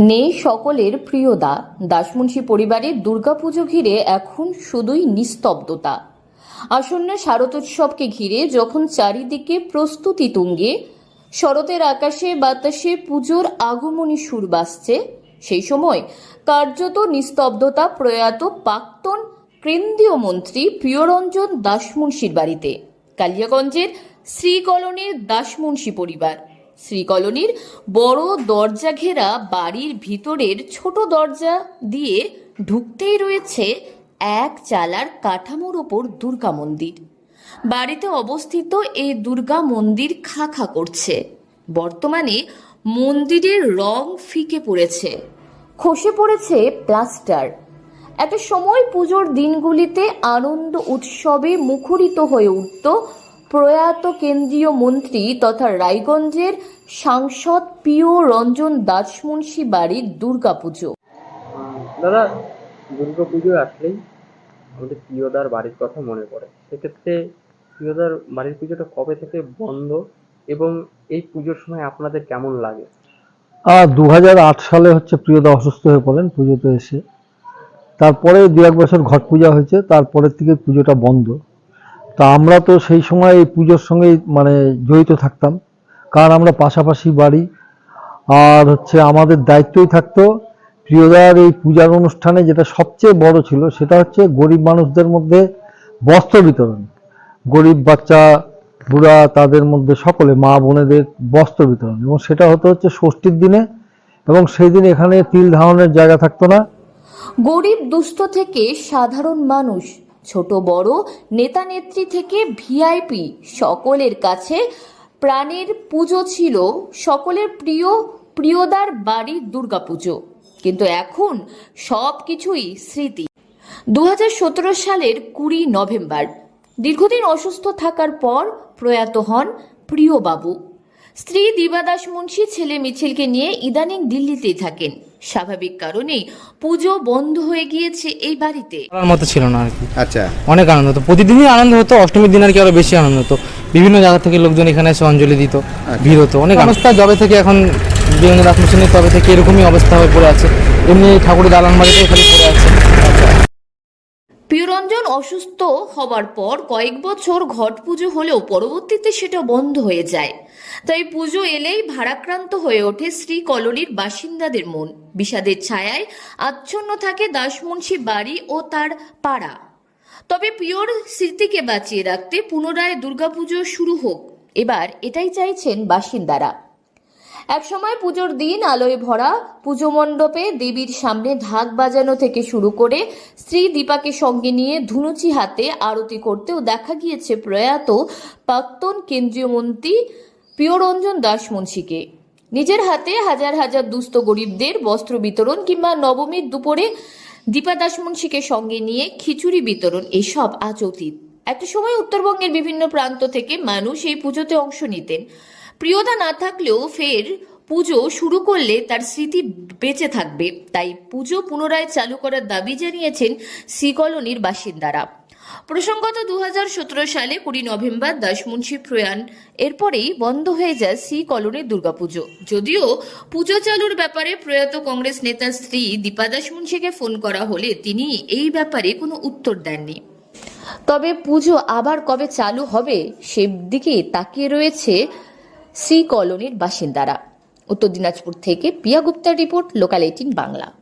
নেই সকলের প্রিয়দা। দাসমুন্সী পরিবারের দুর্গাপুজো ঘিরে এখন শুধুই নিস্তব্ধতা। আসন্ন শারদোৎসবকে ঘিরে যখন চারিদিকে প্রস্তুতি তুঙ্গে, শরতের আকাশে বাতাসে পুজোর আগমনী সুর বাসছে সেই সময় কার্যত নিস্তব্ধতা প্রয়াত প্রাক্তন কেন্দ্রীয় মন্ত্রী প্রিয়রঞ্জন দাসমুন্সির বাড়িতে। কালিয়াগঞ্জের শ্রী কলোনির দাসমুন্সি পরিবার। শ্রী কলোনির বড় দরজা ঘেরা বাড়ির ভিতরের ছোট দরজা দিয়ে ঢুকতেই রয়েছে এক চালার কাঠামোর ওপর দুর্গা মন্দির। বাড়িতে অবস্থিত এই দুর্গা মন্দির খা খা করছে। বর্তমানে মন্দিরের রং ফিকে পড়েছে। খসে পড়েছে প্লাস্টার। একটা সময় পুজোর দিনগুলিতে আনন্দ উৎসবে মুখরিত হয়ে উঠত প্রয়াত কেন্দ্রীয় মন্ত্রী তথা রায়গঞ্জের সাংসদ প্রিয় রঞ্জন দাসমুন্সী বাড়ির দুর্গাপুজো। দাদা দুর্গা পুজো আসলেই আমাদের প্রিয়দার বাড়ির কথা মনে পড়ে। সেক্ষেত্রে প্রিয়দার বাড়ির পুজোটা কবে থেকে বন্ধ এবং এই পুজোর সময় আপনাদের কেমন লাগে? আর দু হাজার আট সালে হচ্ছে প্রিয়দা অসুস্থ হয়ে পড়েন পুজোতে এসে। তারপরে দু এক বছর ঘট পূজা হয়েছে তারপরের থেকে পুজোটা বন্ধ। তা আমরা তো সেই সময় এই পুজোর সঙ্গেই মানে জড়িত থাকতাম। কারণ আমরা পাশাপাশি বাড়ি। আর হচ্ছে আমাদের দায়িত্বই থাকতো প্রিয়দার এই পূজার অনুষ্ঠানে যেটা সবচেয়ে বড় ছিল সেটা হচ্ছে গরিব মানুষদের মধ্যে বস্ত্র বিতরণ। গরিব বাচ্চা, বুড়া তাদের মধ্যে সকলে মা বোনেদের বস্ত্র বিতরণ। এবং সেটা হতো হচ্ছে ষষ্ঠীর দিনে এবং সেই দিন এখানে তিল ধারণের জায়গা থাকতো না। গরিব দুস্থ থেকে সাধারণ মানুষ ছোট বড় নেতা নেত্রী থেকে ভিআইপি সকলের কাছে প্রাণের পুজো ছিল সকলের প্রিয়, প্রিয়দার বাড়ির দুর্গাপুজো। কিন্তু এখন সব কিছুই স্মৃতি। দু হাজার সতেরো সালের কুড়ি নভেম্বর। দীর্ঘদিন অসুস্থ থাকার পর প্রয়াত হন প্রিয়বাবু। স্ত্রী দিবাদাস মুন্সি ছেলে মিছিলকে নিয়ে ইদানিং দিল্লিতেই থাকেন। স্বাভাবিক কারণেই পুজো বন্ধ হয়ে গিয়েছে এই বাড়িতে। মতো ছিল না আর কি। আচ্ছা। অনেক আনন্দ হতো। প্রতিদিনই আনন্দ হতো অষ্টমীর দিন আর কি আরও বেশি আনন্দ হতো। বিভিন্ন জায়গা থেকে লোকজন এখানে এসে অঞ্জলি দিত ভিড় হতো। অনেক অবস্থা জবে থেকে এখন বীরেন্দ্র দাস মুসিনের তবে থেকে এরকমই অবস্থা হয়ে পড়ে আছে। এমনি ঠাকুরের দালান বাড়িতেই খালি পড়ে আছে। প্রিয়রঞ্জন অসুস্থ হবার পর কয়েক বছর ঘট পুজো হলেও পরবর্তীতে সেটা বন্ধ হয়ে যায়। তাই পুজো এলেই ভারাক্রান্ত হয়ে ওঠে শ্রী কলোনির বাসিন্দাদের মন। বিষাদের ছায়ায় আচ্ছন্ন থাকে দাসমুন্সি বাড়ি ও তার পাড়া। তবে প্রিয়র স্মৃতিকে বাঁচিয়ে রাখতে পুনরায় দুর্গাপুজো শুরু হোক। এবার এটাই চাইছেন বাসিন্দারা। একসময় পুজোর দিন আলোয় ভরা পুজো মণ্ডপে দেবীর সামনে ঢাক বাজানো থেকে শুরু করে স্ত্রী দীপাকে সঙ্গে নিয়ে ধুনুচি হাতে আরতি করতেও দেখা গিয়েছে প্রয়াত প্রাক্তন কেন্দ্রীয় মন্ত্রী প্রিয়রঞ্জন দাস মুন্সিকে। নিজের হাতে হাজার হাজার দুস্থ গরিবদের বস্ত্র বিতরণ কিংবা নবমীর দুপুরে দীপা দাস মুন্সিকে সঙ্গে নিয়ে খিচুড়ি বিতরণ, এসব আজ অতীত। একটা সময় উত্তরবঙ্গের বিভিন্ন প্রান্ত থেকে মানুষ এই পুজোতে অংশ নিতেন। প্রিয়তা না থাকলেও ফের পুজো শুরু করলে তার স্মৃতি বেঁচে থাকবে। তাই পুজো পুনরায় চালু করার দাবি জানিয়েছেন সি কলোনির বাসিন্দারা। প্রসঙ্গত দু হাজার সতেরো সালে কুড়ি নভেম্বর দাসমুন্সি প্রয়াণ এরপরেই বন্ধ হয়ে যায় সি কলোনির দুর্গাপুজো। যদিও পুজো চালুর ব্যাপারে প্রয়াত কংগ্রেস নেতার স্ত্রী দীপা দাসমুন্সিকে ফোন করা হলে তিনি এই ব্যাপারে কোনো উত্তর দেননি। তবে পুজো আবার কবে চালু হবে সে দিকে তাকিয়ে রয়েছে সি কলোনির বাসিন্দারা। উত্তর দিনাজপুর থেকে পিয়া গুপ্তার রিপোর্ট লোকাল এইটিন বাংলা।